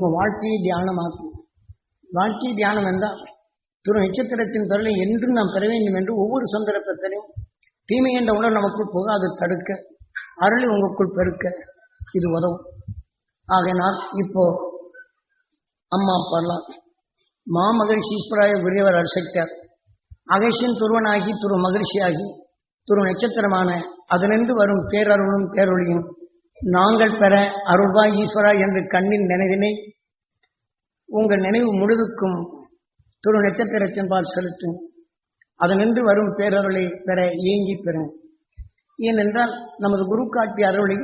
உங்கள் வாழ்க்கையை தியானமாக்கும் வாழ்க்கை தியானம் என்றால் துரு நட்சத்திரத்தின் பிறலை என்றும் நாம் பெற வேண்டும் என்று ஒவ்வொரு சந்தர்ப்பத்திலையும் தீமை என்ற உணர்வு நமக்குள் அதை தடுக்க. அருளை உங்களுக்குள் பெருக்க இது உதவும். ஆகையினால் இப்போ அம்மா அப்பாலாம் மாமகரிஷி சீஸ்வராய உரியவர் அரிசக்தார் அகேஷன் துருவனாகி துரு மகிழ்ச்சியாகி துரு நட்சத்திரமான அதனின்று வரும் பேரருளும் பேரொழியும் நாங்கள் பெற அருள்வாய் ஈஸ்வரா என்று கண்ணின் நினைவினை உங்கள் நினைவு முழுதுக்கும் துரு நட்சத்திரத்தின்பால் செலுத்தும். அதனின்று வரும் பேரருளை பெற இயங்கி பெறும். ஏனென்றால் நமது குரு காட்டிய அருளை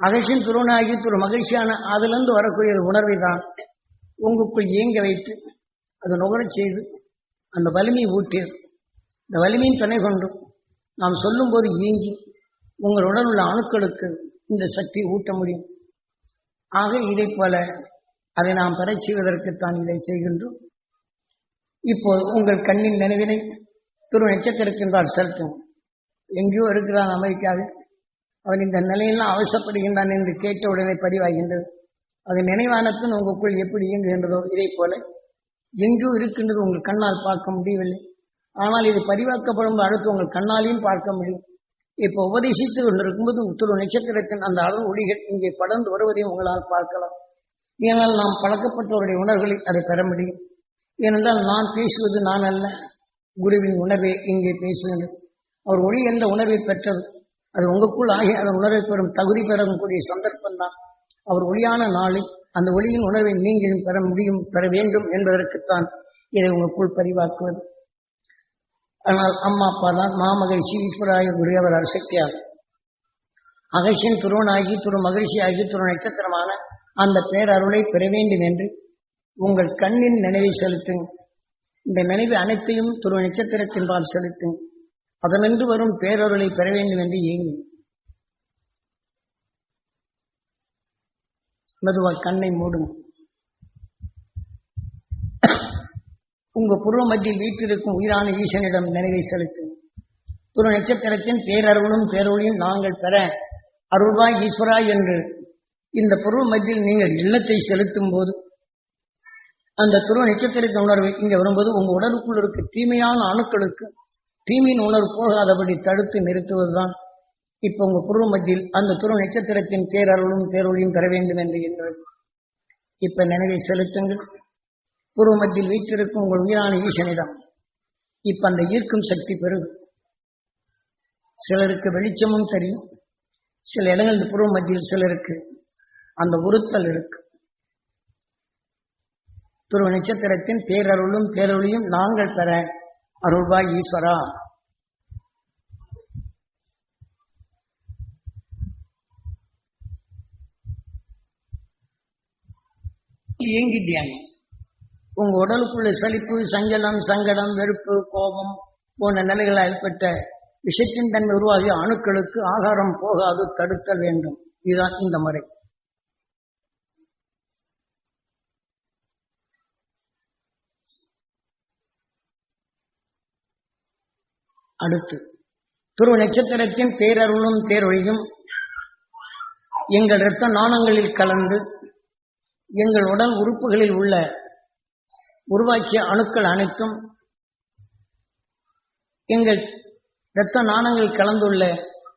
அகசின் துருவனாகி துரு மகிழ்ச்சியான அதிலிருந்து வரக்கூடிய உணர்வை தான் உங்களுக்குள் இயங்க வைத்து அதை நுகரச் செய்து அந்த வலிமையை ஊட்டியது இந்த வலிமையின் துணை கொண்டு நாம் சொல்லும்போது இயங்கி உங்கள் உடல் உள்ள அணுக்களுக்கு இந்த சக்தி ஊட்ட முடியும். ஆக இதை போல அதை நாம் பெறச் செய்வதற்குத்தான் இதை செய்கின்றோம். இப்போது உங்கள் கண்ணின் நினைவினை துரு நட்சத்திரத்தின்பால் செலுத்தும் எங்கேயோ இருக்கிறான் அமெரிக்காவில். அவன் இந்த நிலையெல்லாம் அவசப்படுகின்றான் என்று கேட்ட உடனே பதிவாகின்றது. அது நினைவானத்தின் உங்களுக்குள் எப்படி இயங்குகின்றதோ இதை போல எங்கோ இருக்கின்றது உங்கள் கண்ணால் பார்க்க முடியவில்லை. ஆனால் இது பதிவாக்கப்படும் அடுத்து உங்கள் கண்ணாலையும் பார்க்க முடியும். இப்போ உபதேசித்து கொண்டிருக்கும்போது உத்தரவு நட்சத்திரத்தின் அந்த அளவு ஒளிகள் இங்கே படர்ந்து வருவதையும் உங்களால் பார்க்கலாம். ஏனால் நாம் பழக்கப்பட்டவருடைய உணர்வுகளை அதை பெற முடியும். ஏனென்றால் நான் பேசுவது நான் அல்ல. குருவின் உணர்வை இங்கே பேசுகிறது. அவர் ஒளி என்ற உணர்வை பெற்றது. அது உங்களுக்குள் ஆகி அதன் உணர்வை பெறும் தகுதி பெறக்கூடிய சந்தர்ப்பம் தான் அவர் ஒளியான நாளில் அந்த ஒளியின் உணர்வை நீங்களும் பெற முடியும் பெற வேண்டும் என்பதற்குத்தான் இதை உங்களுக்குள் பதிவாக்குவது. ஆனால் அம்மா அப்பா தான் மாமகிழ்ச்சி ஈஸ்வராய அவர் அரசக்தியார் அகசியன் துருவனாகி துரு மகிழ்ச்சியாகி துரு நட்சத்திரமான அந்த பேரருளை பெற வேண்டும் என்று உங்கள் கண்ணின் நினைவை செலுத்துங்க இந்த நினைவு அனைத்தையும் துரு நட்சத்திரத்தின்பால் செலுத்துங்க அதனின்று வரும் பேரருளை பெற வேண்டும் என்று ஏங்கி. மெதுவாக கண்ணை மூடும் உங்க புருவ மத்தியில் வீட்டிருக்கும் உயிரான ஈசனிடம் நினைவை செலுத்தும் துரு நட்சத்திரத்தின் பேரருளும் பேரொழியும் நாங்கள் பெற அருள்வாய் ஈஸ்வரா என்று இந்த புருவ மத்தியில் நீங்கள் இல்லத்தை செலுத்தும் போது அந்த துருவ நட்சத்திரத்தின் உணர்வு இங்க வரும்போது உங்க உடலுக்குள் இருக்க தீமையான அணுக்களுக்கு தீமையின் உணர்வு போகாதபடி தடுத்து நிறுத்துவதுதான். இப்ப உங்க புருவ மத்தியில் அந்த துருவ நட்சத்திரத்தின் பேரருளும் பேரொழியும் பெற வேண்டும் என்று எண்ணுவது இப்ப நினைவை செலுத்துங்கள். புருவ மத்தியில் உங்கள் உயிரான ஈசனிடம் இப்ப அந்த ஈர்க்கும் சக்தி பெருகும். சிலருக்கு வெளிச்சமும் தெரியும். சில இடங்கள் இந்த மத்தியில் சிலருக்கு அந்த உறுத்தல் இருக்கு. துருவ நட்சத்திரத்தின் பேரருளும் பேரொழியும் நாங்கள் பெற அருள்வாய் ஈஸ்வரா. இயங்கி தியானம் உங்க உடலுக்குள்ள சலிப்பு சஞ்சலம் சங்கடம் வெறுப்பு கோபம் போன்ற நிலைகளால் ஏற்பட்ட விஷத்தின் தன்மை உருவாகிய அணுக்களுக்கு ஆகாரம் போகாது தடுக்க வேண்டும். இதுதான் இந்த முறை. அடுத்து துருவ நட்சத்திரத்தின் பேரருளும் பேரொழியும் எங்கள் இரத்த நாணங்களில் கலந்து எங்கள் உடல் உறுப்புகளில் உள்ள உருவாக்கிய அணுக்கள் அனைத்தும் எங்கள் இரத்த நாணங்கள் கலந்துள்ள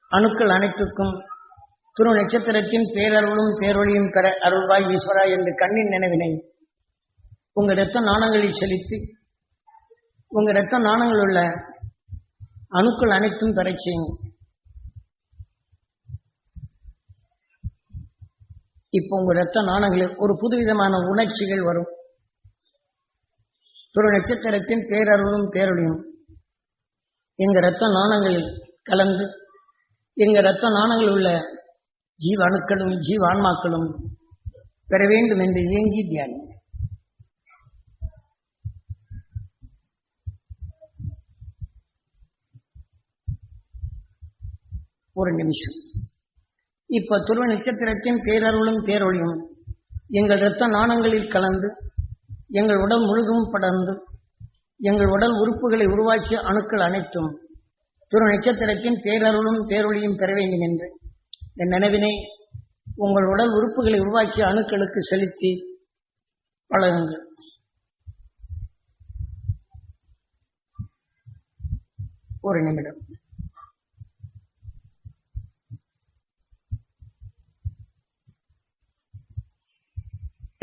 அணுக்கள் அனைத்துக்கும் துரு நட்சத்திரத்தின் பேரருளும் பேரொழியும் பெற அருள்வாய் ஈஸ்வரா என்று கண்ணின் நினைவினை உங்க இரத்த நாணங்களில் செலுத்தி உங்க இரத்த நாணங்கள் உள்ள அணுக்கள் அனைத்தும் பெறச் செய்யும் இப்போ உங்க இரத்த நாணங்களில் ஒரு புதுவிதமான உணர்ச்சிகள் வரும். துரு நட்சத்திரத்தின் பேரருளும் பேரொழியும். எங்க இரத்த நாணங்களில் கலந்து எங்க இரத்த நாணங்களில் உள்ள ஜீவ அணுக்களும் பெற வேண்டும் என்று இயங்கி தியானி. ஒரு நிமிஷம். இப்ப துருவ நட்சத்திரத்தின் பேரருளும் பேரொழியும் எங்கள் இரத்த நாணங்களில் கலந்து எங்கள் உடல் முழுதும் படர்ந்து எங்கள் உடல் உறுப்புகளை உருவாக்கிய அணுக்கள் அனைத்தும் துரு நட்சத்திரத்தின் பேரருளும் பேரொழியும் பெற வேண்டும் என்று என் நினைவினை உங்கள் உடல் உறுப்புகளை உருவாக்கிய அணுக்களுக்கு செலுத்தி பழகுங்கள் ஒரு நிமிடம்.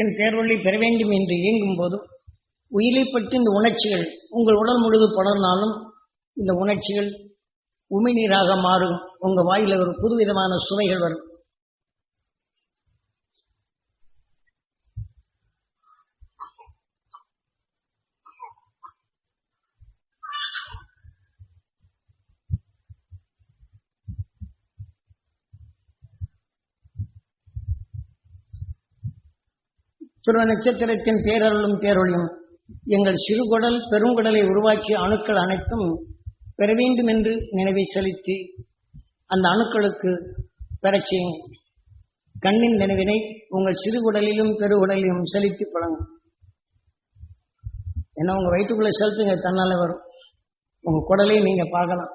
என் பேரொழி பெற வேண்டும் என்று இயங்கும் உயிரை பற்றி இந்த உணர்ச்சிகள் உங்கள் உடல் முழுது படர்னாலும் இந்த உணர்ச்சிகள் உமிநீராக மாறும். உங்கள் வாயில் ஒரு புதுவிதமான சுவைகள் வரும். துருவ நட்சத்திரத்தின் பேரருளும் பேரொழியும். எங்கள் சிறுகுடல் பெருங்குடலை உருவாக்கிய அணுக்கள் அனைத்தும் பெற வேண்டும் என்று நினைவை செலுத்தி அந்த அணுக்களுக்கு பெறச் செய்யும். கண்ணின் நினைவினை உங்கள் சிறுகுடலிலும் பெருகுடலிலும் செலுத்தி பழங்கும் ஏன்னா உங்க வயிற்றுக்குள்ள செலுத்துங்க தன்னால வரும். உங்க குடலையும் நீங்க பார்க்கலாம்.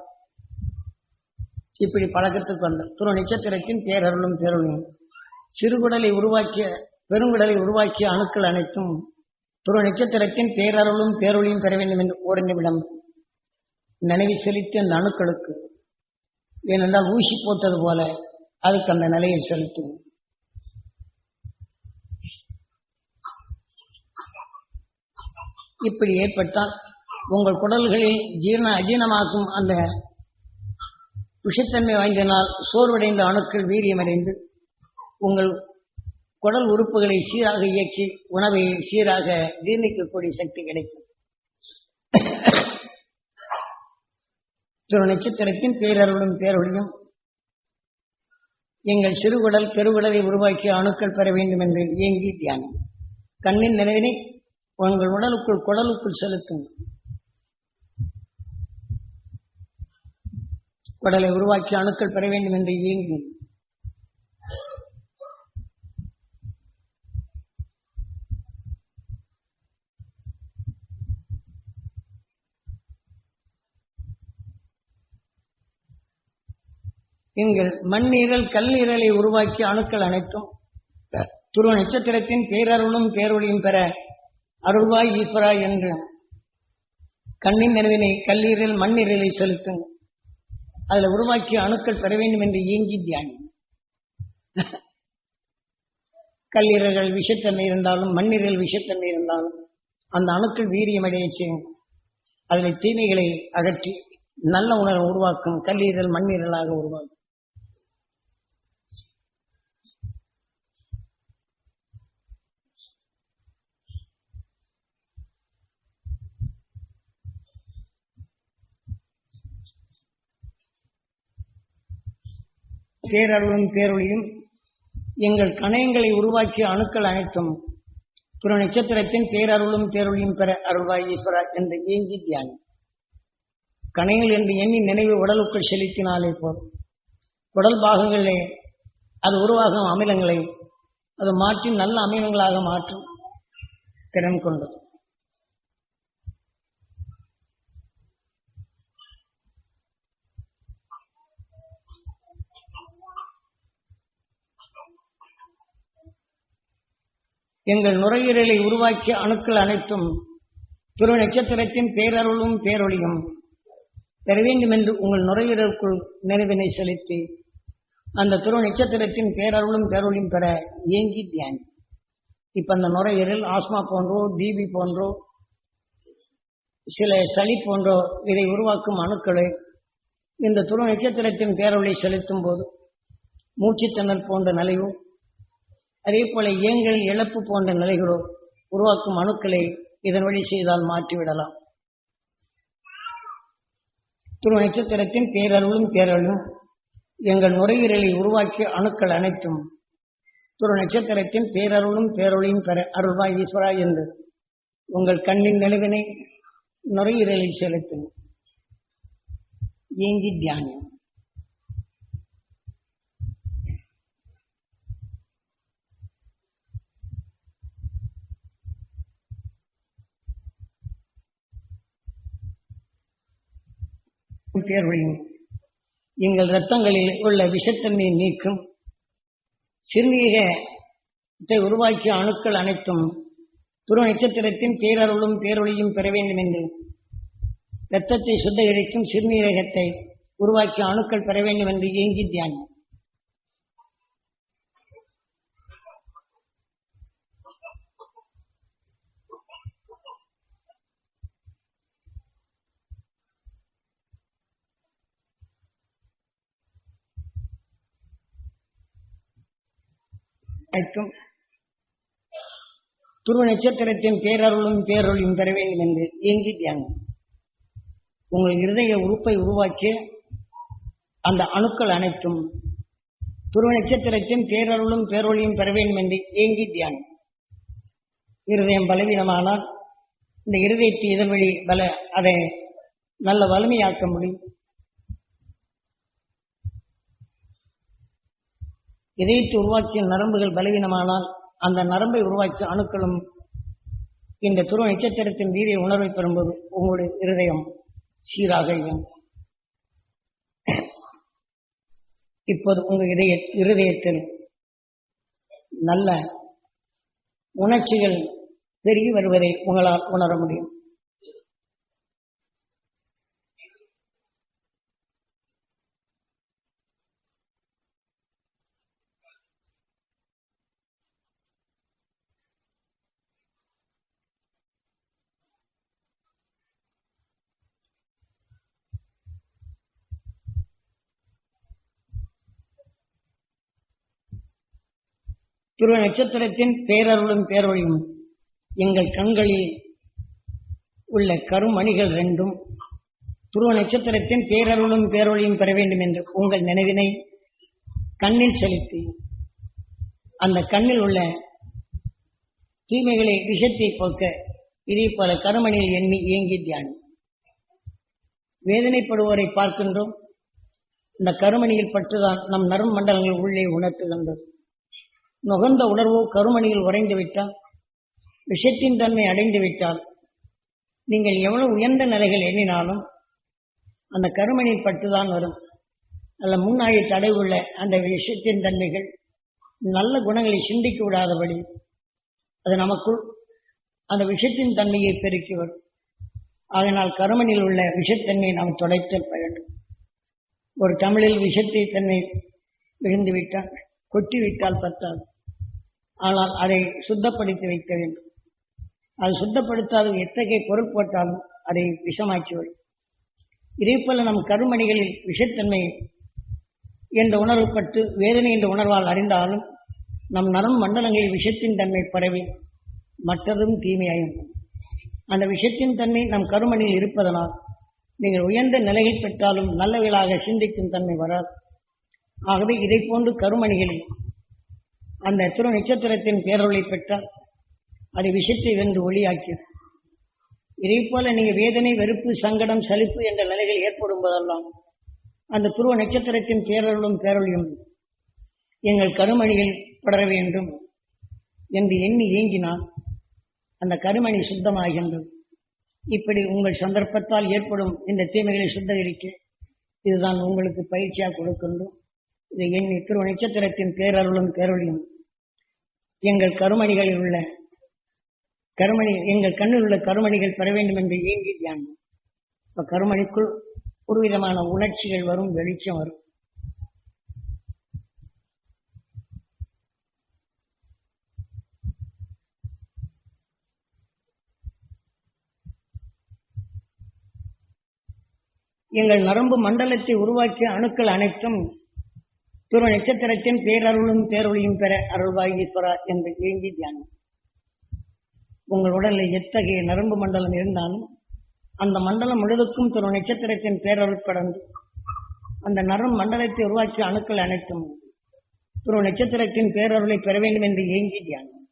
இப்படி பழக்கத்துக்கு வந்த துருவ நட்சத்திரத்தின் பேரருளும் பேரொழியும். சிறுகுடலை உருவாக்கிய பெருங்குடலை உருவாக்கிய அணுக்கள் அனைத்தும் துரு நட்சத்திரத்தின் பேரருளும் பேரொழியும் பெற வேண்டும் என்று ஒரு நிமிடம் நினைவு செலுத்தி அந்த அணுக்களுக்கு. ஏனென்றால் ஊசி போட்டது போல அதுக்கு அந்த நிலையை செலுத்தும். இப்படி ஏற்பட்டால் உங்கள் குடல்களில் ஜீரண அஜீரணமாக்கும் அந்த விஷத்தன்மை வாய்ந்தனால் சோர்வடைந்த அணுக்கள் வீரியமடைந்து உங்கள் குடல் உறுப்புகளை சீராக இயக்கி உணவை சீராக ஜீர்ணிக்கக்கூடிய சக்தி கிடைக்கும். திரு நட்சத்திரத்தின் பேரருளும் பேரொழியும் எங்கள் சிறுகுடல் பெருகுடலை உருவாக்கிய அணுக்கள் பெற வேண்டும் என்று இயங்கி தியானம். கண்ணின் நினைவினை உங்கள் உடலுக்குள் குடலுக்குள் செலுத்தும் குடலை உருவாக்கி அணுக்கள் பெற வேண்டும் என்று இயங்கி எங்கள் மண்ணீரல் கல்லீரலை உருவாக்கி அணுக்கள் அனைத்தும் துருவ நட்சத்திரத்தின் பேரருளும் பேரொழியும் பெற அருள்வாய் ஈஸ்வரா என்று கண்ணின் நினைவினை கல்லீரல் மண்ணீரலை செலுத்தும். அதில் உருவாக்கிய அணுக்கள் பெற வேண்டும் என்று இயங்கி தியானி. கல்லீரல்கள் விஷத்தன்மை இருந்தாலும் மண்ணீரல் விஷத்தன்மை இருந்தாலும் அந்த அணுக்கள் வீரியமடைய செய்யும். அதில் தீமைகளை அகற்றி நல்ல உணர்வை உருவாக்கும் கல்லீரல் மண்ணீரலாக உருவாக்கும் பேரருளும் பேரொழியும் எங்கள் கணையங்களை உருவாக்கிய அணுக்கள் அனைத்தும் புற நட்சத்திரத்தின் பேரருளும் பேரொழியும் பெற அருள்வாய் ஈஸ்வரா என்று ஏங்கி தியானம் கணைகள் என்று எண்ணி நினைவு உடலுக்குள் செலுத்தினாலே போதும். உடல் பாகங்களிலே அது உருவாகும் அமிலங்களை அது மாற்றி நல்ல அமிலங்களாக மாற்றும் திறன் கொண்டது. எங்கள் நுரையீரலை உருவாக்கிய அணுக்கள் அனைத்தும் துரு நட்சத்திரத்தின் பேரருளும் பேரொழியும் பெற வேண்டும் என்று உங்கள் நுரையீரலுக்குள் நினைவினை செலுத்தி அந்த துரு நட்சத்திரத்தின் பேரருளும் பேரொழியும் பெற ஏங்கி தியானி. இப்ப அந்த நுரையீரல் ஆஸ்மா போன்றோ டிபி போன்றோ சில சளி போன்றோ இதை உருவாக்கும் அணுக்களை இந்த துரு நட்சத்திரத்தின் பேரொழி செலுத்தும் போது மூச்சுத்திணறல் போன்ற நிலையோ அதே போல ஏங்கல் இழப்பு போன்ற நிலைகளோ உருவாக்கும் அணுக்களை இதன் வழி செய்தால் மாற்றிவிடலாம். துரு நட்சத்திரத்தின் பேரருளும் பேரலும் எங்கள் நுரையீரலை உருவாக்கிய அணுக்கள் அனைத்தும் துரு நட்சத்திரத்தின் பேரருளும் பேரொழியும் பெற அருள்வா ஈஸ்வரா என்று உங்கள் கண்ணின் நிலவினை நுரையீரலில் செலுத்தும். ஏங்கி தியானம் பேர்வழியும் எங்கள் ரத்தங்களில் உள்ள விஷத்தன்மையை நீக்கும். சிறுநீகத்தை உருவாக்கிய அணுக்கள் அனைத்தும் துருவ நட்சத்திரத்தின் பேரருளும் பேரொழியும் பெற வேண்டும் என்று இரத்தத்தை சுத்திகரிக்கும் சிறுநீரகத்தை உருவாக்கிய அணுக்கள் பெற வேண்டும் என்று ஏங்கி தியானம் அழைக்கும். துருவ நட்சத்திரத்தின் பேரருளும் பேரொழியும் பெற வேண்டும் என்று ஏங்கி தியானம் உங்கள் இருதய உறுப்பை உருவாக்கிய அந்த அணுக்கள் அனைத்தும் துருவ நட்சத்திரத்தின் பேரருளும் பேரொழியும் பெற வேண்டும் என்று ஏங்கி தியானம் இருதயம் பலவீனமானால் இந்த இருதயத்தை இதன் வழி பல அதை நல்ல வலிமையாக்க முடியும். இதயத்தை உருவாக்கிய நரம்புகள் பலவீனமானால் அந்த நரம்பை உருவாக்கிய அணுக்களும் இந்த துருவ நட்சத்திரத்தின் வீரிய உணர்வை பெறும்போது உங்களுடைய இருதயம் சீராக இயங்கும். இப்போது உங்கள் இதய இருதயத்தில் நல்ல உணர்ச்சிகள் பெருகி வருவதை உங்களால் உணர முடியும். துருவ நட்சத்திரத்தின் பேரருளும் பேரொழியும் எங்கள் கண்களில் உள்ள கருமணிகள் ரெண்டும் துருவ நட்சத்திரத்தின் பேரருளும் பேரொழியும் பெற வேண்டும் என்று உங்கள் நினைவினை கண்ணில் செலுத்தி அந்த கண்ணில் உள்ள தீமைகளை விஷத்தை போக்க இதே பல கருமணியில் எண்ணி இயங்கி தியானம். வேதனைப்படுவோரை பார்க்கின்றோம். இந்த கருமணியில் பற்றுதான் நம் நரும் மண்டலங்கள் உள்ளே உணர்த்துகின்றது நுகர்ந்த உணர்வோ கருமணியில் உறைந்து விட்டால் விஷத்தின் தன்மை அடைந்து விட்டால் நீங்கள் எவ்வளவு உயர்ந்த நிலைகள் எண்ணினாலும் அந்த கருமணியில் பட்டுதான் வரும். அல்ல முன்னாடி தடை உள்ள அந்த விஷத்தின் தன்மைகள் நல்ல குணங்களை சிந்திக்க விடாதபடி அது நமக்குள் அந்த விஷத்தின் தன்மையை பெருக்கி வரும். அதனால் கருமணியில் உள்ள விஷத்தன்மையை நாம் தொலைத்தல் வேண்டும் ஒரு தமிழில் விஷத்தை தன்னை விழுந்து விட்டால் கொட்டி விட்டால் பத்தாது. ஆனால் அதை சுத்தப்படுத்தி வைக்க வேண்டும். அது சுத்தப்படுத்தாத எத்தகைய பொருள் போட்டாலும் அதை விஷமாக்கிவிடும் இதே போல நம் கருமணிகளில் விஷத்தன்மை என்ற உணர்வுப்பட்டு வேதனை என்ற உணர்வால் அறிந்தாலும் நம் நரம் மண்டலங்களில் விஷத்தின் தன்மை பரவி மற்றதும் தீமையாயும் அந்த விஷத்தின் தன்மை நம் கருமணியில் இருப்பதனால் நீங்கள் உயர்ந்த நிலையில் பெற்றாலும் நல்லவர்களாக சிந்திக்கும் தன்மை வராது. ஆகவே இதை போன்று கருமணிகளில் அந்த திரு நட்சத்திரத்தின் பேரொழி பெற்றால் அது விஷத்தை வென்று ஒளியாக்கியது. இதே போல நீங்கள் வேதனை வெறுப்பு சங்கடம் சலிப்பு என்ற நிலைகள் ஏற்படும் போதெல்லாம் அந்த துருவ நட்சத்திரத்தின் பேரருளும் பேரொழியும் எங்கள் கருமணியில் படர வேண்டும் என்று எண்ணி ஏங்கினால் அந்த கருமணி சுத்தமாகின்றது. இப்படி உங்கள் சந்தர்ப்பத்தால் ஏற்படும் இந்த தீமைகளை சுத்தகரிக்க இதுதான் உங்களுக்கு பயிற்சியாக கொடுக்கின்றோம். இதை எண்ணி திரு நட்சத்திரத்தின் பேரருளும் பேரொழியும் எங்கள் கருமணிகளில் உள்ள கருமணி எங்கள் கண்ணில் உள்ள கருமணிகள் பெற வேண்டும் என்று ஏங்கி தியானம் இப்ப கருமணிக்குள் ஒரு விதமான உணர்ச்சிகள் வரும் வெளிச்சம் வரும். எங்கள் நரம்பு மண்டலத்தை உருவாக்கிய அணுக்கள் அனைத்தும் துருவ நட்சத்திரத்தின் பேரருளும் பேரொழியும் பெற அருள்வாய் ஈஸ்வரா என்று ஏங்கி தியானம். உங்கள் உடலில் எத்தகைய நரம்பு மண்டலம் இருந்தாலும் அந்த மண்டலம் முழுவதுக்கும் துருவ நட்சத்திரத்தின் பேரருள் கடந்து அந்த நரம் மண்டலத்தை உருவாக்கிய அணுக்கள் அனைத்தும் துருவ நட்சத்திரத்தின் பேரருளை பெற வேண்டும் என்று ஏங்கி தியானம்.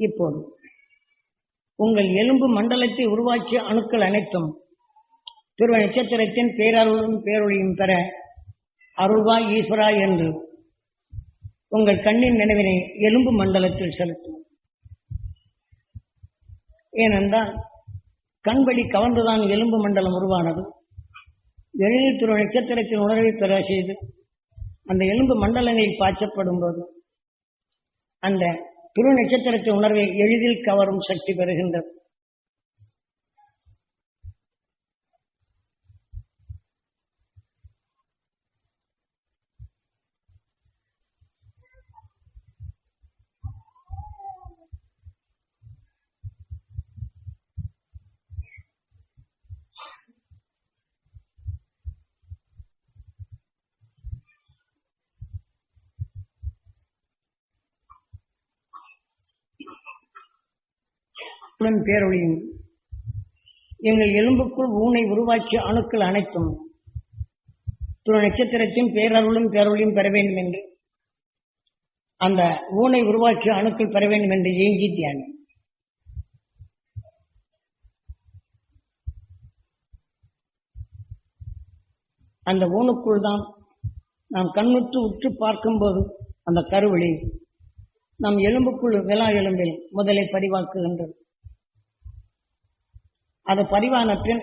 இப்போது உங்கள் எலும்பு மண்டலத்தை உருவாக்கிய அணுக்கள் அனைத்தும் துருவ நட்சத்திரத்தின் பேரருளும் பேரொழியும் பெற அருள்வாய் ஈஸ்வரா என்று உங்கள் கண்ணின் நினைவினை எலும்பு மண்டலத்தில் செலுத்தும். ஏனென்றால் கண்படி கவர்ந்துதான் எலும்பு மண்டலம் உருவானது. எளிதில் துரு நட்சத்திரத்தின் உணர்வை பெற செய்து அந்த எலும்பு மண்டலங்களில் பாய்ச்சப்படும் போது அந்த துரு நட்சத்திரத்தின் உணர்வை எளிதில் கவரும் சக்தி பெறுகின்றது. உடன் பேரொழியும். எங்கள் எலும்புக்குள் ஊனை உருவாக்கிய அணுக்கள் அனைத்தும் துணை நட்சத்திரத்தின் பேரருளும் பேரொழியும் பெற வேண்டும் என்று அந்த ஊனை உருவாக்கிய அணுக்கள் பெற வேண்டும் என்று ஏங்கி தியானம் அந்த ஊனுக்குள் தான் நாம் கண்ணுற்று உற்று பார்க்கும்போது அந்த கருவெளி நம் எலும்புக்குள் விழா எலும்பில் முதலை பதிவாக்குகின்றது. அது பதிவான பின்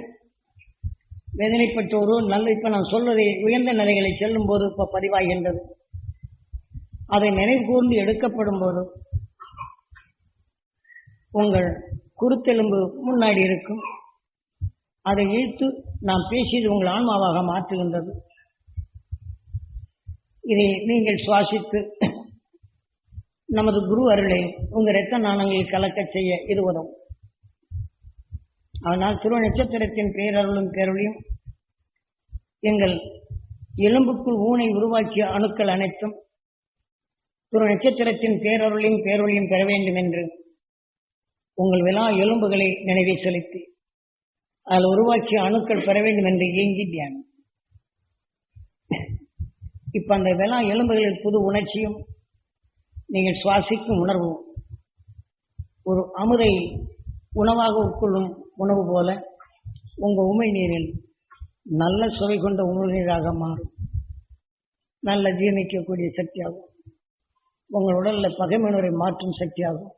வேதனைப்பட்டோரோ நல்ல இப்போ நான் சொல்வதை உயர்ந்த நிலைகளை செல்லும் போது இப்போ பதிவாகின்றது அதை நினைவு கூர்ந்து எடுக்கப்படும் போது உங்கள் குருத்தெலும்பு முன்னாடி இருக்கும். அதை இழுத்து நாம் பேசியது உங்கள் ஆன்மாவாக மாற்றுகின்றது. இதை நீங்கள் சுவாசித்து நமது குரு அருளை உங்கள் இரத்த நாணங்களில் கலக்கச் செய்ய இது உதவும். ஆனால் துருவ நட்சத்திரத்தின் பேரருளும் பேரொழியும் எங்கள் எலும்புக்குள் ஊனை உருவாக்கிய அணுக்கள் அனைத்தும் துருவ நட்சத்திரத்தின் பேரருளையும் பேரொழியும் பெற வேண்டும் என்று உங்கள் விழா எலும்புகளை நினைவை செலுத்தி அதில் உருவாக்கிய அணுக்கள் பெற வேண்டும் என்று ஏங்கி தியானம். இப்ப அந்த விழா எலும்புகளில் புது உணர்ச்சியும் நீங்கள் சுவாசிக்கும் உணர்வும் ஒரு அமுதை உணவாக உட்கொள்ளும் உணவு போல உங்கள் உமை நீரில் நல்ல சுவை கொண்ட உணவு நீராக மாறும். நல்ல ஜீர்ணிக்கக்கூடிய சக்தியாகும். உங்கள் உடலில் பகைமனரை மாற்றும் சக்தியாகும்.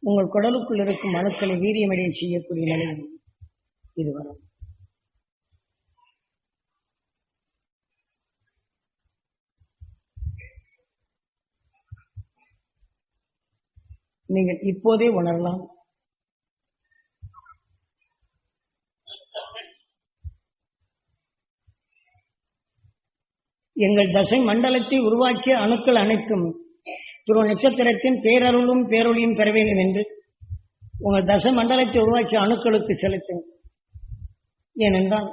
உங்கள் குடலுக்குள் இருக்கும் அணுக்களை வீரியமடைய செய்யக்கூடிய நிலையில் இது வரும். நீங்கள் இப்போதே உணரலாம். எங்கள் தசை மண்டலத்தை உருவாக்கிய அணுக்கள் அனைத்தும் துருவ நட்சத்திரத்தின் பேரருளும் பேரொழியும் பெற வேண்டும் என்று உங்கள் தசை மண்டலத்தை உருவாக்கிய அணுக்களுக்கு செலுத்தும் ஏனென்றால்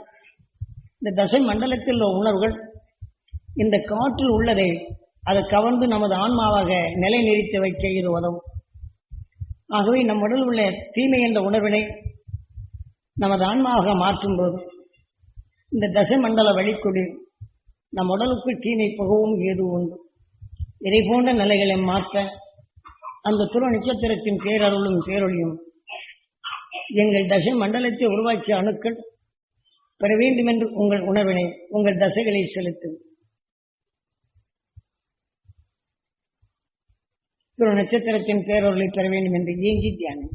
இந்த தசை மண்டலத்தில் உள்ள உணர்வுகள் இந்த காற்றில் உள்ளதை அதை கவர்ந்து நமது ஆன்மாவாக நிலைநிறுத்தி வைக்க இது உதவும். ஆகவே நம் உடல் உள்ள தீமை என்ற உணர்வினை நமது ஆன்மாவாக மாற்றும் போது இந்த தசை மண்டல வழிக்கொடி நம் உடலுக்கு தீமை புகவும் ஏது உண்டு? இதை போன்ற நிலைகளை மாற்ற அந்த துரு நட்சத்திரத்தின் பேரருளும் பேரொழியும் எங்கள் தசை மண்டலத்தை உருவாக்கிய அணுக்கள் பெற வேண்டும் என்று உங்கள் உணர்வினை உங்கள் தசைகளை செலுத்து. துரு நட்சத்திரத்தின் பேரொருளை பெற வேண்டும் என்று ஏங்கி தியானம்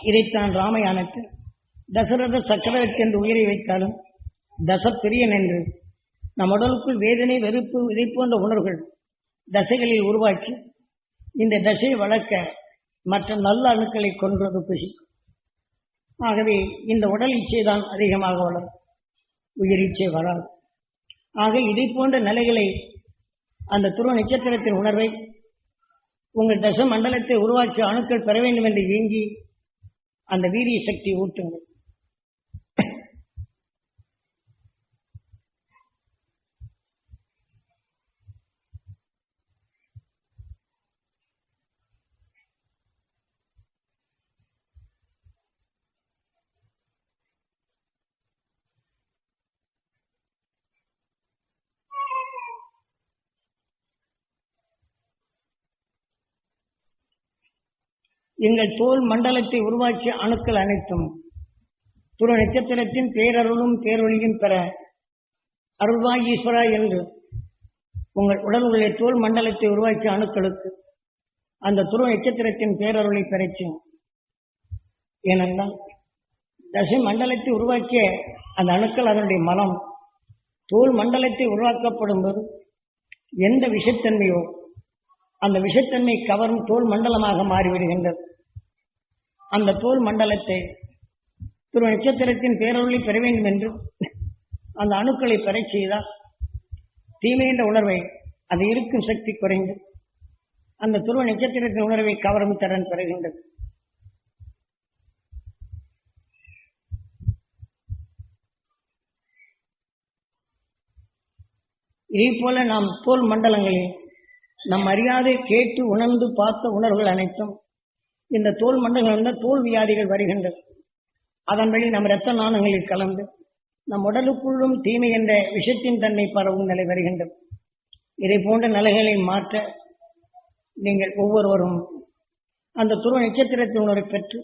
இதைத்தான் ராமயானத்தில் தசரத சக்கரவர்த்தி என்று உயிரை வைத்தாலும் தசப்பிரியன் என்று நம் உடலுக்குள் வேதனை வெறுப்பு இதை போன்ற உணர்வுகள் தசைகளில் உருவாக்கி இந்த தசையை வளர்க்க மற்ற நல்ல அணுக்களை கொன்றது புசிக்கும் ஆகவே இந்த உடல் இச்சை தான் அதிகமாக வளரும். உயிர் இச்சை வராது. ஆக இதை போன்ற நிலைகளை அந்த துருவ நட்சத்திரத்தின் உணர்வை உங்கள் தச மண்டலத்தை உருவாக்கிய அணுக்கள் பெற வேண்டும் என்று ஏங்கி அந்த வீரிய சக்தி ஊட்டுங்கள். எங்கள் தோல் மண்டலத்தை உருவாக்கிய அணுக்கள் அனைத்தும். துரு நட்சத்திரத்தின் பேரருளும் பேரொழியும் பெற அருள்வாய் ஈஸ்வரா என்று உங்கள் உடல் உள்ள தோல் மண்டலத்தை உருவாக்கிய அணுக்களுக்கு அந்த துருவ நட்சத்திரத்தின் பேரருளை பெறச்சு ஏனென்றால் தசை மண்டலத்தை உருவாக்கிய அந்த அணுக்கள் அதனுடைய மலம் தோல் மண்டலத்தை உருவாக்கப்படும் போது எந்த விஷத்தன்மையோ அந்த விஷத்தன்மை கவரும் தோல் மண்டலமாக மாறிவிடுகின்றது. அந்த தோல் மண்டலத்தை திரு நட்சத்திரத்தின் பேரொழி பெற வேண்டும் என்று அந்த அணுக்களை பெறச் செய்தால் தீமை என்ற உணர்வை அது இருக்கும் சக்தி குறைந்து அந்த துருவ நட்சத்திரத்தின் உணர்வை கவரும் திறன் பெறுகின்றது. இதே போல நாம் தோல் மண்டலங்களில் நம் அறியாதை கேட்டு உணர்ந்து பார்த்த உணர்வுகள் அனைத்தும் இந்த தோல் மண்டலங்கள் தோல் வியாதிகள் வருகின்றது அதன் வழி நம் இரத்த நாணங்களில் கலந்து நம் உடலுக்குள்ளும் தீமை என்ற விஷத்தின் தன்மை பரவும் நிலை வருகின்றது. இதை போன்ற நிலைகளை மாற்ற நீங்கள் ஒவ்வொருவரும் அந்த துருவ நட்சத்திரத்தின் உணர்வை பெற்று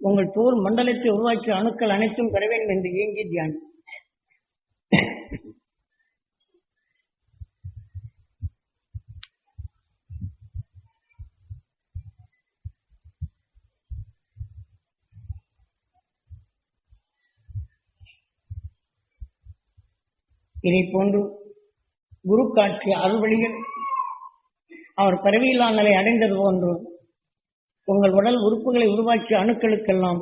உங்கள் தோல் மண்டலத்தை உருவாக்கிய அணுக்கள் அனைத்தும் பெற வேண்டும் என்று இயங்கி தியானி இதை போன்று குரு காட்சி அருள்வழியில் அவர் பிறவியில்லா நிலை அடைந்தது போன்று உங்கள் உடல் உறுப்புகளை உருவாக்கிய அணுக்களுக்கெல்லாம்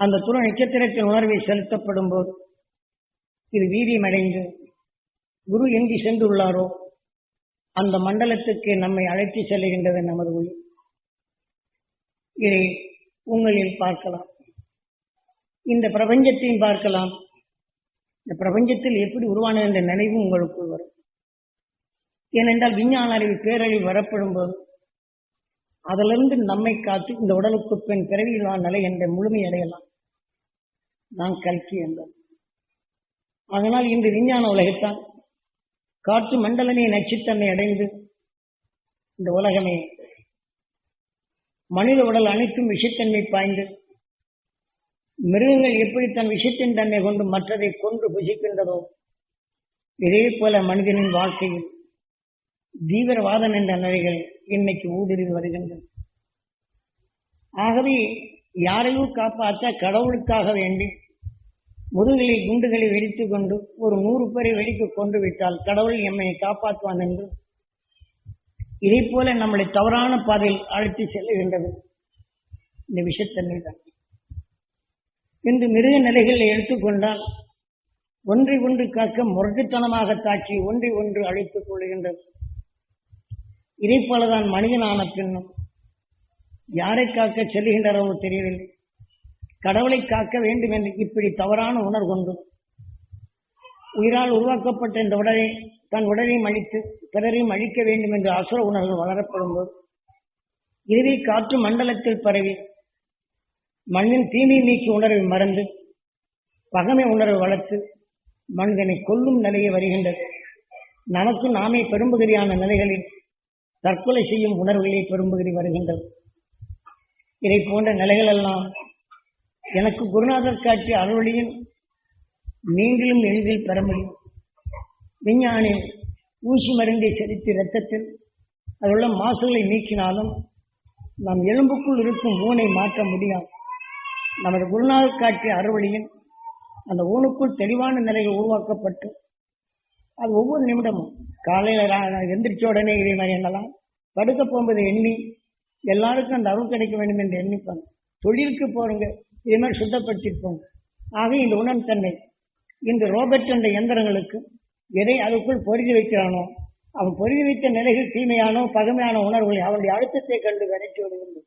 அந்த துணை நட்சத்திரத்தின் உணர்வை செலுத்தப்படும் போது இது வீரியமடைந்து குரு எங்கு சென்றுள்ளாரோ அந்த மண்டலத்துக்கு நம்மை அழைத்து செல்லுகின்றது நமது உயிர். இதை உங்களில் பார்க்கலாம். இந்த பிரபஞ்சத்தையும் பார்க்கலாம். இந்த பிரபஞ்சத்தில் எப்படி உருவானது என்ற நினைவு உங்களுக்கு வரும். ஏனென்றால் விஞ்ஞான அறிவு பேரழிவு வரப்படும் போது அதிலிருந்து நம்மை காத்து இந்த உடலுக்கு பெண் பிறவியிலான நிலை என்ற முழுமை அடையலாம். நான் கல்கி என்றார் அதனால் இன்று விஞ்ஞான உலகத்தான் காற்று மண்டலமே நச்சுத்தன்மை அடைந்து இந்த உலகமே மனித உடல் அனைத்தும் விஷத்தன்மை பாய்ந்து மிருகங்கள் எப்படி தன் விஷத்தின் தன்மை கொண்டு மற்றதை கொன்று புசிக்கின்றதோ இதே போல மனிதனின் வாழ்க்கையில் தீவிரவாதம் என்ற நிலைகள் இன்னைக்கு ஊடுருவி வருகின்றன. ஆகவே யாரையும் காப்பாற்ற கடவுளுக்காக வேண்டி முதுகிலே குண்டுகளை வெடித்து கொண்டு ஒரு நூறு பேரை வெடித்து கொண்டு விட்டால் கடவுள் எம்மை காப்பாற்றுவான் என்று இதை போல நம்மளை தவறான பாதையில் அழைத்து செல்லுகின்றது. இந்த விஷத்தன்மை தான் என்று மிருக நிலைகளில் எடுத்துக்கொண்டால் ஒன்றை ஒன்று காக்க முரட்டுத்தனமாக தாக்கி ஒன்றை ஒன்று அழைத்துக் கொள்கின்றது. இதை மனிதனான பின்னும் யாரை காக்க செல்கின்றனவோ தெரியவில்லை. கடவுளை காக்க வேண்டும் என்று இப்படி தவறான உணர்வு உயிரால் உருவாக்கப்பட்ட இந்த உடலை தன் உடலையும் அழித்து பிறரையும் அழிக்க வேண்டும் என்ற அசுர உணர்வு வளரப்படும் போது இறுதி காற்று மண்டலத்தில் பரவி மண்ணின் தீமை நீக்கி உணர்வை மறந்து பகமை உணர்வை வளர்த்து மனிதனை கொல்லும் நிலையை வருகின்றது. நமக்கு நாமே பெரும்பகுதியான நிலைகளில் தற்கொலை செய்யும் உணர்வுகளே பெரும்பகுதி வருகின்றது. இதை போன்ற நிலைகளெல்லாம் எனக்கு குருநாதர் காட்டிய அறுவழியில் நீங்களும் எளிதில் பெற முடியும். விஞ்ஞானி ஊசி மருந்தை செலுத்தி இரத்தத்தில் அதிலுள்ள மாசுகளை நீக்கினாலும் நம் எலும்புக்குள் இருக்கும் ஊனை மாற்ற முடியாது. நமது குருநாதர் காட்டிய அறுவழியில் அந்த ஊனுக்குள் தெளிவான நிலைகள் உருவாக்கப்பட்டு அது ஒவ்வொரு நிமிடமும் காலையில் எந்திரிச்ச உடனே இதே மாதிரி எண்ணலாம் படுக்க போகும்போது எண்ணி எல்லாருக்கும் அந்த அருள் கிடைக்க வேண்டும் என்று எண்ணிப்பாங்க. தொழிலுக்கு போறவங்க இதே மாதிரி சுத்தப்படுத்திருப்போங்க ஆக இந்த உணர்த்தன்மை இந்த ரோபோட் என்ற எந்திரங்களுக்கு எதை அதுக்குள் பொருதி வைக்கிறானோ அவன் பொருதி வைத்த நிலைகள் தீமையானோ பகமையான உணர்வுகளை அவனுடைய அழுத்தத்தை கண்டு விரைச்சி விடுகின்றது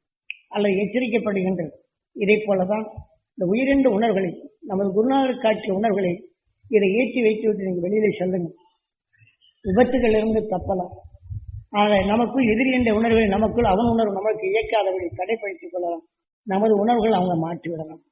அல்லது எச்சரிக்கப்படுகின்றது இதை போலதான் இந்த உயிரின்ற உணர்வுகளை நமது குருநாதர் காட்சிய உணர்வுகளை இதை ஏற்றி வைத்துவிட்டு நீங்கள் வெளியிலே செல்லுங்கள். விபத்துகளிலிருந்து தப்பலாம். ஆக நமக்குள் எதிரி என்ற உணர்வை நமக்குள் அவன் உணர்வு நமக்கு இயக்காதவர்களை தடைப்படுத்திக் கொள்ளலாம். நமது உணர்வுகள் அவங்க மாற்றிவிடலாம்.